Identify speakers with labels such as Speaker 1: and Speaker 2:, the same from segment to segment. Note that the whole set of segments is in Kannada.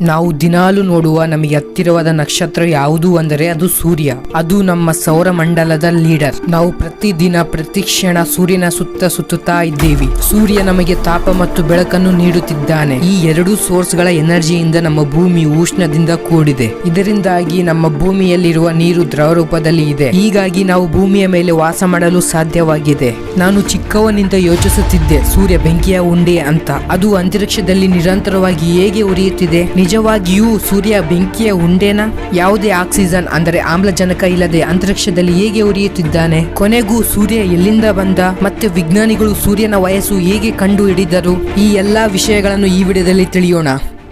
Speaker 1: ನಾವು ದಿನಾಲು ನೋಡುವ ನಮಗೆ ಹತ್ತಿರವಾದ ನಕ್ಷತ್ರ ಯಾವುದು ಅಂದರೆ ಅದು ಸೂರ್ಯ. ಅದು ನಮ್ಮ ಸೌರಮಂಡಲದ ಲೀಡರ್. ನಾವು ಪ್ರತಿದಿನ ಪ್ರತಿ ಕ್ಷಣ ಸೂರ್ಯನ ಸುತ್ತ ಸುತ್ತುತ್ತಾ ಇದ್ದೇವೆ. ಸೂರ್ಯ ನಮಗೆ ತಾಪ ಮತ್ತು ಬೆಳಕನ್ನು ನೀಡುತ್ತಿದ್ದಾನೆ. ಈ ಎರಡು ಸೋರ್ಸ್ಗಳ ಎನರ್ಜಿಯಿಂದ ನಮ್ಮ ಭೂಮಿ ಉಷ್ಣದಿಂದ ಕೂಡಿದೆ. ಇದರಿಂದಾಗಿ ನಮ್ಮ ಭೂಮಿಯಲ್ಲಿರುವ ನೀರು ದ್ರವ ರೂಪದಲ್ಲಿ ಇದೆ. ಹೀಗಾಗಿ ನಾವು ಭೂಮಿಯ ಮೇಲೆ ವಾಸ ಮಾಡಲು ಸಾಧ್ಯವಾಗಿದೆ. ನಾನು ಚಿಕ್ಕವನಿಂದ ಯೋಚಿಸುತ್ತಿದ್ದೆ, ಸೂರ್ಯ ಬೆಂಕಿಯ ಉಂಡೆ ಅಂತ. ಅದು ಅಂತರಿಕ್ಷದಲ್ಲಿ ನಿರಂತರವಾಗಿ ಹೇಗೆ ಉರಿಯುತ್ತಿದೆ? ನಿಜವಾಗಿಯೂ ಸೂರ್ಯ ಬೆಂಕಿಯ ಉಂಡೇನಾ? ಯಾವುದೇ ಆಕ್ಸಿಜನ್ ಅಂದರೆ ಆಮ್ಲಜನಕ ಇಲ್ಲದೆ ಅಂತರಿಕ್ಷದಲ್ಲಿ ಹೇಗೆ ಉರಿಯುತ್ತಿದ್ದಾನೆ? ಕೊನೆಗೂ ಸೂರ್ಯ ಎಲ್ಲಿಂದ ಬಂದ? ಮತ್ತೆ ವಿಜ್ಞಾನಿಗಳು ಸೂರ್ಯನ ವಯಸ್ಸು ಹೇಗೆ ಕಂಡು ಹಿಡಿದರು ಈ ಎಲ್ಲಾ ವಿಷಯಗಳನ್ನು ಈ ವಿಡಿಯೋದಲ್ಲಿ ತಿಳಿಯೋಣ.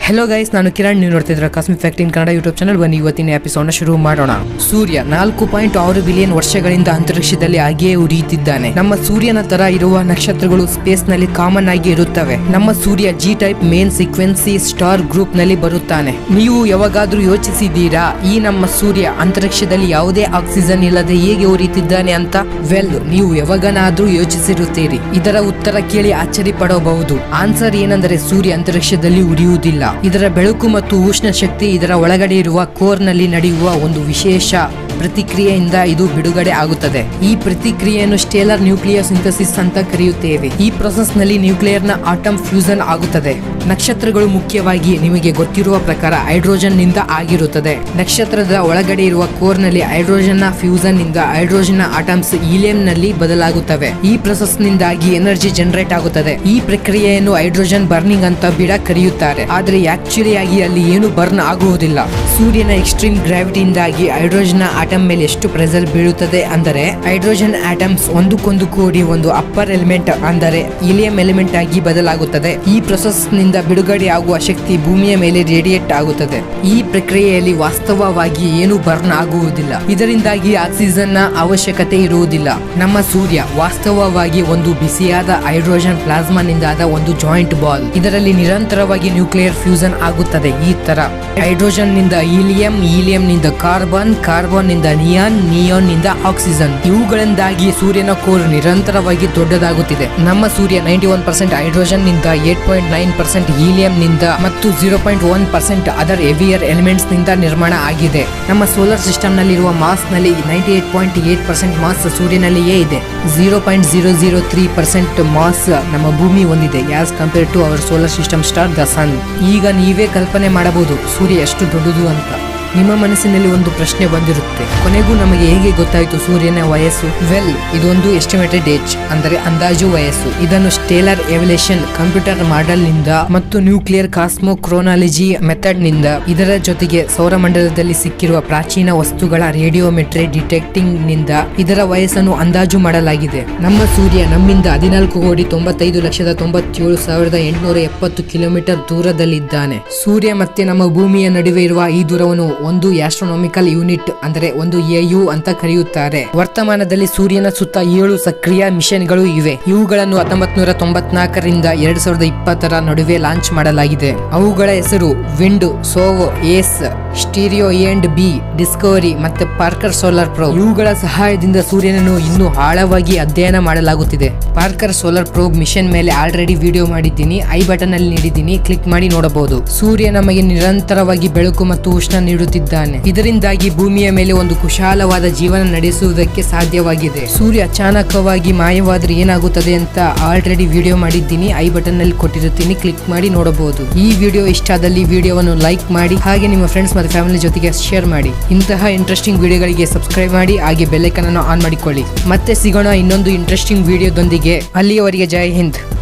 Speaker 1: ಹೆಲೋ ಗೈಸ್ ನಾನು ಕಿರಣ್, ನೀವು ನೋಡ್ತಿದ್ರೆ cosmic fact in Kannada YouTube channel ಬನ್ನಿ, ಇವತ್ತಿನ ಎಪಿಸೋಡ್ನ ಶುರು ಮಾಡೋಣ. ಸೂರ್ಯ ನಾಲ್ಕು ಪಾಯಿಂಟ್ ಆರು ಬಿಲಿಯನ್ ವರ್ಷಗಳಿಂದ ಅಂತರಿಕ್ಷದಲ್ಲಿ ಹಾಗೆಯೇ ಉರಿಯುತ್ತಿದ್ದಾನೆ. ನಮ್ಮ ಸೂರ್ಯನ ತರ ಇರುವ ನಕ್ಷತ್ರಗಳು ಸ್ಪೇಸ್ನಲ್ಲಿ ಕಾಮನ್ ಆಗಿ ಇರುತ್ತವೆ. ನಮ್ಮ ಸೂರ್ಯ G type main sequence star ಗ್ರೂಪ್ನಲ್ಲಿ ಬರುತ್ತಾನೆ. ನೀವು ಯಾವಾಗಾದ್ರೂ ಯೋಚಿಸಿದ್ದೀರಾ, ಈ ನಮ್ಮ ಸೂರ್ಯ ಅಂತರಿಕ್ಷದಲ್ಲಿ ಯಾವುದೇ ಆಕ್ಸಿಜನ್ ಇಲ್ಲದೆ ಹೇಗೆ ಉರಿಯುತ್ತಿದ್ದಾನೆ ಅಂತ? ವೆಲ್ ನೀವು ಯಾವಾಗನಾದ್ರೂ ಯೋಚಿಸಿರುತ್ತೀರಿ. ಇದರ ಉತ್ತರ ಕೇಳಿ ಆಶ್ಚರ್ಯ ಪಡಬಹುದು ಆನ್ಸರ್ ಏನೆಂದರೆ ಸೂರ್ಯ ಅಂತರಿಕ್ಷದಲ್ಲಿ ಉರಿಯುವುದಿಲ್ಲ. ಇದರ ಬೆಳಕು ಮತ್ತು ಉಷ್ಣ ಶಕ್ತಿ ಇದರ ಒಳಗಡೆ ಇರುವ ಕೋರ್ನಲ್ಲಿ ನಡೆಯುವ ಒಂದು ವಿಶೇಷ ಪ್ರತಿಕ್ರಿಯೆಯಿಂದ ಇದು ಬಿಡುಗಡೆ ಆಗುತ್ತದೆ. ಈ ಪ್ರತಿಕ್ರಿಯೆಯನ್ನು ಸ್ಟೇಲರ್ ನ್ಯೂಕ್ಲಿಯರ್ ಸಿಂಥಸಿಸ್ ಅಂತ ಕರೆಯುತ್ತೇವೆ. ಈ ಪ್ರೊಸೆಸ್ನಲ್ಲಿ ನ್ಯೂಕ್ಲಿಯರ್ನ ಆಟಮ್ ಫ್ಯೂಸನ್ ಆಗುತ್ತದೆ. ನಕ್ಷತ್ರಗಳು ಮುಖ್ಯವಾಗಿ ನಿಮಗೆ ಗೊತ್ತಿರುವ ಪ್ರಕಾರ ಹೈಡ್ರೋಜನ್ನಿಂದ ಆಗಿರುತ್ತದೆ. ನಕ್ಷತ್ರದ ಒಳಗಡೆ ಇರುವ ಕೋರ್ನಲ್ಲಿ ಹೈಡ್ರೋಜನ್ನ ಫ್ಯೂಸನ್ನಿಂದ ಹೈಡ್ರೋಜನ್ ಆಟಮ್ಸ್ ಈಲಿಯಂ ನಲ್ಲಿ ಬದಲಾಗುತ್ತವೆ. ಈ ಪ್ರೊಸೆಸ್ ನಿಂದಾಗಿ ಎನರ್ಜಿ ಜನರೇಟ್ ಆಗುತ್ತದೆ. ಈ ಪ್ರಕ್ರಿಯೆಯನ್ನು ಹೈಡ್ರೋಜನ್ ಬರ್ನಿಂಗ್ ಅಂತ ಬಿಡ ಕರೆಯುತ್ತಾರೆ. ಆದ್ರೆ ಆಕ್ಚುಲಿ ಆಗಿ ಅಲ್ಲಿ ಏನು ಬರ್ನ್ ಆಗುವುದಿಲ್ಲ. ಸೂರ್ಯನ ಎಕ್ಸ್ಟ್ರೀಮ್ ಗ್ರಾವಿಟಿಯಿಂದಾಗಿ ಹೈಡ್ರೋಜನ್ ಆಟಮ್ ಮೇಲೆ ಎಷ್ಟು ಪ್ರೆಸರ್ ಬೀಳುತ್ತದೆ ಅಂದರೆ ಹೈಡ್ರೋಜನ್ ಆಟಮ್ಸ್ ಒಂದಕ್ಕೊಂದು ಕೂಡಿ ಒಂದು ಅಪ್ಪರ್ ಎಲಿಮೆಂಟ್ ಅಂದರೆ ಇಲಿಯಂ ಎಲಿಮೆಂಟ್ ಆಗಿ ಬದಲಾಗುತ್ತದೆ. ಈ ಪ್ರೊಸೆಸ್ನಿಂದ ಬಿಡುಗಡೆ ಆಗುವ ಶಕ್ತಿ ಭೂಮಿಯ ಮೇಲೆ ರೇಡಿಯೇಟ್ ಆಗುತ್ತದೆ. ಈ ಪ್ರಕ್ರಿಯೆಯಲ್ಲಿ ವಾಸ್ತವವಾಗಿ ಏನು ಬರ್ನ್ ಆಗುವುದಿಲ್ಲ. ಇದರಿಂದಾಗಿ ಆಕ್ಸಿಜನ್ನ ಅವಶ್ಯಕತೆ ಇರುವುದಿಲ್ಲ. ನಮ್ಮ ಸೂರ್ಯ ವಾಸ್ತವವಾಗಿ ಒಂದು ಬಿಸಿಯಾದ ಹೈಡ್ರೋಜನ್ ಪ್ಲಾಸ್ಮಾ ನಿಂದಾದ ಒಂದು ಜಾಯಿಂಟ್ ಬಾಲ್ ಇದರಲ್ಲಿ ನಿರಂತರವಾಗಿ ನ್ಯೂಕ್ಲಿಯರ್ ಫ್ಯೂಸನ್ ಆಗುತ್ತದೆ ಈ ತರ. ಹೈಡ್ರೋಜನ್ನಿಂದ ಹೀಲಿಯಂ ಹೀಲಿಯಂ ನಿಂದ ಕಾರ್ಬನ್ ಕಾರ್ಬನ್ ನಿಂದ ನಿಯಾನ್ ನಿಯೋನ್ನಿಂದ ಆಕ್ಸಿಜನ್ ಇವುಗಳಿಂದಾಗಿ ಸೂರ್ಯನ ಕೋರ್ ನಿರಂತರವಾಗಿ ದೊಡ್ಡದಾಗುತ್ತಿದೆ. ನಮ್ಮ ಸೂರ್ಯ ninety one percent ಹೈಡ್ರೋಜನ್ನಿಂದ eight point nine percent helium ನಿಂದ ಮತ್ತು zero point one percent other heavier ಎಲಿಮೆಂಟ್ಸ್ನಿಂದ ನಿರ್ಮಾಣ ಆಗಿದೆ. ನಮ್ಮ ಸೋಲಾರ್ ಸಿಸ್ಟಮ್ ನಲ್ಲಿರುವ ಮಾಸ್ನಲ್ಲಿ ninety eight point eight percent mass ಸೂರ್ಯನಲ್ಲಿಯೇ ಇದೆ. Zero point zero zero three percent mass ನಮ್ಮ ಭೂಮಿ ಹೊಂದಿದೆ as compare to our solar system star the sun ಈಗ ನೀವೇ ಕಲ್ಪನೆ ಮಾಡಬಹುದು, ಸೂರ್ಯ ಎಷ್ಟು ದೊಡ್ಡದು ಅಂತ. ನಿಮ್ಮ ಮನಸ್ಸಿನಲ್ಲಿ ಒಂದು ಪ್ರಶ್ನೆ ಬಂದಿರುತ್ತೆ. ಕೊನೆಗೂ ನಮಗೆ ಹೇಗೆ ಗೊತ್ತಾಯಿತು ಸೂರ್ಯನ ವಯಸ್ಸು? ವೆಲ್, ಇದೊಂದು ಎಸ್ಟಿಮೇಟೆಡ್ ಏಜ್, ಅಂದರೆ ಅಂದಾಜು ವಯಸ್ಸು. ಇದನ್ನು ಸ್ಟೇಲರ್ ಎವಲ್ಯೂಷನ್ ಕಂಪ್ಯೂಟರ್ ಮಾಡೆಲ್ನಿಂದ ಮತ್ತು ನ್ಯೂಕ್ಲಿಯರ್ ಕಾಸ್ಮೋ ಕ್ರೋನಾಲಜಿ ಮೆಥಡ್ನಿಂದ ಇದರ ಜೊತೆಗೆ ಸೌರಮಂಡಲದಲ್ಲಿ ಸಿಕ್ಕಿರುವ ಪ್ರಾಚೀನ ವಸ್ತುಗಳ ರೇಡಿಯೋಮೆಟ್ರಿ ಡಿಟೆಕ್ಟಿಂಗ್ನಿಂದ ಇದರ ವಯಸ್ಸನ್ನು ಅಂದಾಜು ಮಾಡಲಾಗಿದೆ. ನಮ್ಮ ಸೂರ್ಯ ನಮ್ಮಿಂದ ಹದಿನಾಲ್ಕು ಕೋಟಿ ತೊಂಬತ್ತೈದು ಲಕ್ಷದ ತೊಂಬತ್ತೇಳು ಸಾವಿರದ ಎಂಟುನೂರ ಎಪ್ಪತ್ತು ಕಿಲೋಮೀಟರ್ ದೂರದಲ್ಲಿದ್ದಾನೆ. ಸೂರ್ಯ ಮತ್ತೆ ನಮ್ಮ ಭೂಮಿಯ ನಡುವೆ ಇರುವ ಈ ದೂರವನ್ನು ಒಂದು ಆಸ್ಟ್ರೋನಾಮಿಕಲ್ ಯೂನಿಟ್ ಅಂದರೆ ಒಂದು ಎಯು ಅಂತ ಕರೆಯುತ್ತಾರೆ. ವರ್ತಮಾನದಲ್ಲಿ ಸೂರ್ಯನ ಸುತ್ತ ಏಳು ಸಕ್ರಿಯ ಮಿಷನ್ಗಳು ಇವೆ. ಇವುಗಳನ್ನು ಹತ್ತೊಂಬತ್ ನೂರ ತೊಂಬತ್ನಾಲ್ಕರಿಂದ ಎರಡ್ ಸಾವಿರದ ಇಪ್ಪತ್ತರ ನಡುವೆ ಲಾಂಚ್ ಮಾಡಲಾಗಿದೆ. ಅವುಗಳ ಹೆಸರು wind, SOHO S stereo and B, discovery ಮತ್ತೆ ಪಾರ್ಕರ್ ಸೋಲಾರ್ ಪ್ರೋ ಇವುಗಳ ಸಹಾಯದಿಂದ ಸೂರ್ಯನನ್ನು ಇನ್ನೂ ಆಳವಾಗಿ ಅಧ್ಯಯನ ಮಾಡಲಾಗುತ್ತಿದೆ. ಪಾರ್ಕರ್ ಸೋಲಾರ್ ಪ್ರೋಬ್ ಮಿಷನ್ ಮೇಲೆ ಆಲ್ರೆಡಿ ವಿಡಿಯೋ ಮಾಡಿದ್ದೀನಿ. ಐ ಬಟನ್ ಅಲ್ಲಿ ನೀಡಿದ್ದೀನಿ. ಕ್ಲಿಕ್ ಮಾಡಿ ನೋಡಬಹುದು. ಸೂರ್ಯ ನಮಗೆ ನಿರಂತರವಾಗಿ ಬೆಳಕು ಮತ್ತು ಉಷ್ಣ ನೀಡುತ್ತಿದ್ದಾನೆ. ಇದರಿಂದಾಗಿ ಭೂಮಿಯ ಮೇಲೆ ಒಂದು ಕುಶಾಲವಾದ ಜೀವನ ನಡೆಸುವುದಕ್ಕೆ ಸಾಧ್ಯವಾಗಿದೆ. ಸೂರ್ಯ ಅಚಾನಕವಾಗಿ ಮಾಯವಾದ್ರೆ ಏನಾಗುತ್ತದೆ ಅಂತ ಆಲ್ರೆಡಿ ವಿಡಿಯೋ ಮಾಡಿದ್ದೀನಿ. ಐ ಬಟನ್ನಲ್ಲಿ ಕೊಟ್ಟಿರುತ್ತೀನಿ. ಕ್ಲಿಕ್ ಮಾಡಿ ನೋಡಬಹುದು. ಈ ವಿಡಿಯೋ ಇಷ್ಟ ಆದಲ್ಲಿ ವಿಡಿಯೋವನ್ನು ಲೈಕ್ ಮಾಡಿ, ಹಾಗೆ ನಿಮ್ಮ ಫ್ರೆಂಡ್ಸ್ ಮತ್ತು ಫ್ಯಾಮಿಲಿ ಜೊತೆಗೆ ಶೇರ್ ಮಾಡಿ. ಇಂತಹ ಇಂಟ್ರೆಸ್ಟಿಂಗ್ ವಿಡಿಯೋಗಳಿಗೆ ಸಬ್ಸ್ಕ್ರೈಬ್ ಮಾಡಿ, ಹಾಗೆ ಬೆಲ್ಲೈಕನ್ ಅನ್ನು ಆನ್ ಮಾಡಿಕೊಳ್ಳಿ. ಮತ್ತೆ ಸಿಗೋಣ ಇನ್ನೊಂದು ಇಂಟ್ರೆಸ್ಟಿಂಗ್ ವಿಡಿಯೋದೊಂದಿಗೆ. ಅಲ್ಲಿಯವರೆಗೆ ಜೈ ಹಿಂದ್.